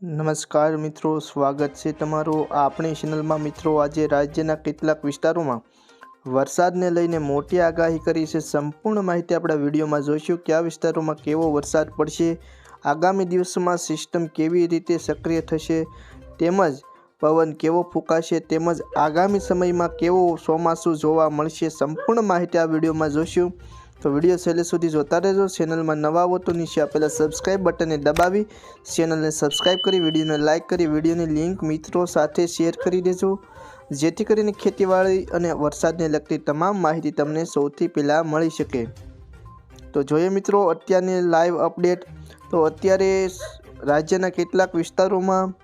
નમસ્કાર મિત્રો, સ્વાગત છે તમારું આપણી ચેનલમાં મિત્રો, આજે રાજ્યના કેટલાક વિસ્તારોમાં વરસાદને લઈને મોટી આગાહી કરી છે. સંપૂર્ણ માહિતી આપણા વિડીયોમાં જોઈશું કયા વિસ્તારોમાં કેવો વરસાદ પડશે, આગામી દિવસોમાં સિસ્ટમ કેવી રીતે સક્રિય થશે, તેમજ પવન કેવો ફૂંકાશે, તેમજ આગામી સમયમાં કેવો ચોમાસું જોવા મળશે. સંપૂર્ણ માહિતી આ વિડીયોમાં જોઈશું. તો વીડિયો છેલ્લે સુધી જોતા રહેજો. ચેનલમાં નવા આવો તો નીચે આપેલા સબસ્ક્રાઇબ બટનને દબાવી, ચેનલને સબસ્ક્રાઇબ કરી, વિડીયોને લાઇક કરી, વિડીયોની લિંક મિત્રો સાથે શેર કરી દેજો. જેથી કરીને ખેતીવાડી અને વરસાદને લગતી તમામ માહિતી તમને સૌથી પહેલાં મળી શકે. તો જોઈએ મિત્રો અત્યારની લાઈવ અપડેટ તો અત્યારે રાજ્યના કેટલાક વિસ્તારોમાં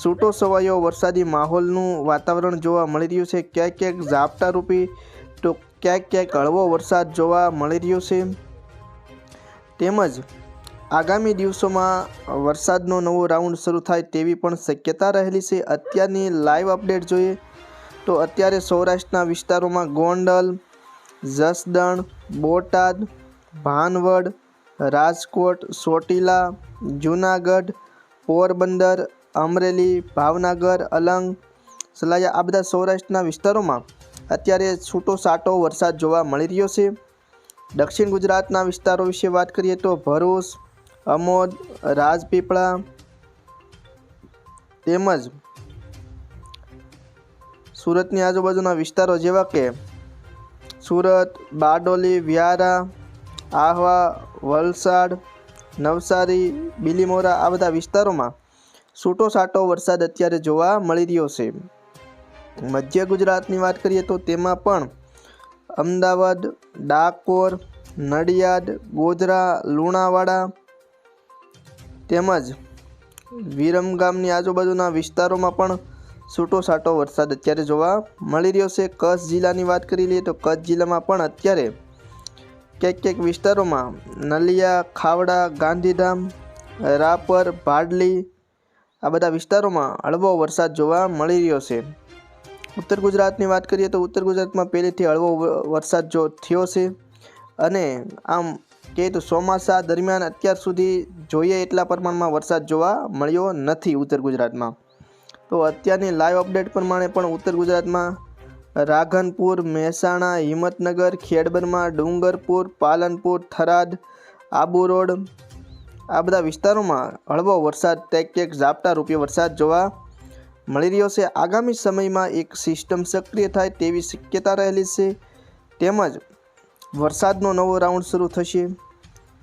છૂટો છવાયો વરસાદી માહોલનું વાતાવરણ જોવા મળી રહ્યું છે. ક્યાંક ક્યાંક ઝાપટા રૂપી તો ક્યાંક ક્યાંક હળવો વરસાદ જોવા મળી રહ્યો છે. તેમજ આગામી દિવસોમાં વરસાદનો નવો રાઉન્ડ શરૂ થાય તેવી પણ શક્યતા રહેલી છે. અત્યારની લાઈવ અપડેટ જોઈએ તો અત્યારે સૌરાષ્ટ્રના વિસ્તારોમાં ગોંડલ, જસદણ, બોટાદ, ભાનવડ, રાજકોટ, ચોટીલા, જૂનાગઢ, પોરબંદર, અમરેલી, ભાવનગર, અલંગ, સલાયા આ બધા સૌરાષ્ટ્રના વિસ્તારોમાં અત્યારે છૂટો સાટો વરસાદ જોવા મળી રહ્યો છે. દક્ષિણ ગુજરાતના વિસ્તારો વિશે વાત કરીએ તો ભરૂચ, અમોદ, રાજપીપળા તેમજ સુરતની આજુબાજુના વિસ્તારો જેવા કે સુરત, બારડોલી, વ્યારા, આહવા, વલસાડ, નવસારી, બિલીમોરા આ બધા વિસ્તારોમાં છૂટો સાટો વરસાદ અત્યારે જોવા મળી રહ્યો છે. મધ્ય ગુજરાતની વાત કરીએ તો તેમાં પણ અમદાવાદ, ડાકોર, નડિયાદ, ગોધરા, લુણાવાડા તેમજ વિરમગામની આજુબાજુના વિસ્તારોમાં પણ છૂટો સાટો વરસાદ અત્યારે જોવા મળી રહ્યો છે. કચ્છ જિલ્લાની વાત કરી લઈએ તો કચ્છ જિલ્લામાં પણ અત્યારે ક્યાંક ક્યાંક વિસ્તારોમાં નલિયા, ખાવડા, ગાંધીધામ, રાપર, ભાડલી આ બધા વિસ્તારોમાં હળવો વરસાદ જોવા મળી રહ્યો છે. ઉત્તર ગુજરાતની વાત કરીએ તો ઉત્તર ગુજરાતમાં પહેલેથી હળવો વરસાદ જો થયો છે અને આમ કે તો ચોમાસા દરમિયાન અત્યાર સુધી જોઈએ એટલા પ્રમાણમાં વરસાદ જોવા મળ્યો નથી ઉત્તર ગુજરાતમાં. તો અત્યારની લાઈવ અપડેટ પ્રમાણે પણ ઉત્તર ગુજરાતમાં રાધનપુર, મહેસાણા, હિંમતનગર, ખેડબરમાં, ડુંગરપુર, પાલનપુર, થરાદ, આબુ રોડ આ બધા વિસ્તારોમાં હળવો વરસાદ ટેક ટેક ઝાપટા રૂપે વરસાદ જોવા મળી રહ્યો છે. આગામી સમયમાં એક સિસ્ટમ સક્રિય થાય તેવી શક્યતા રહેલી છે. તેમજ વરસાદનો નવો રાઉન્ડ શરૂ થશે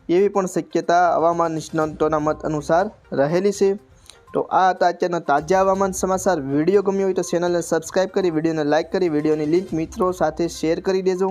એવી પણ શક્યતા હવામાન નિષ્ણાંતોના મત અનુસાર રહેલી છે. તો આ હતા અત્યારના તાજા હવામાન સમાચાર. વીડિયો ગમ્યો હોય તો ચેનલને સબસ્ક્રાઈબ કરી, વિડીયોને લાઇક કરી, વિડીયોની લિંક મિત્રો સાથે શેર કરી દેજો.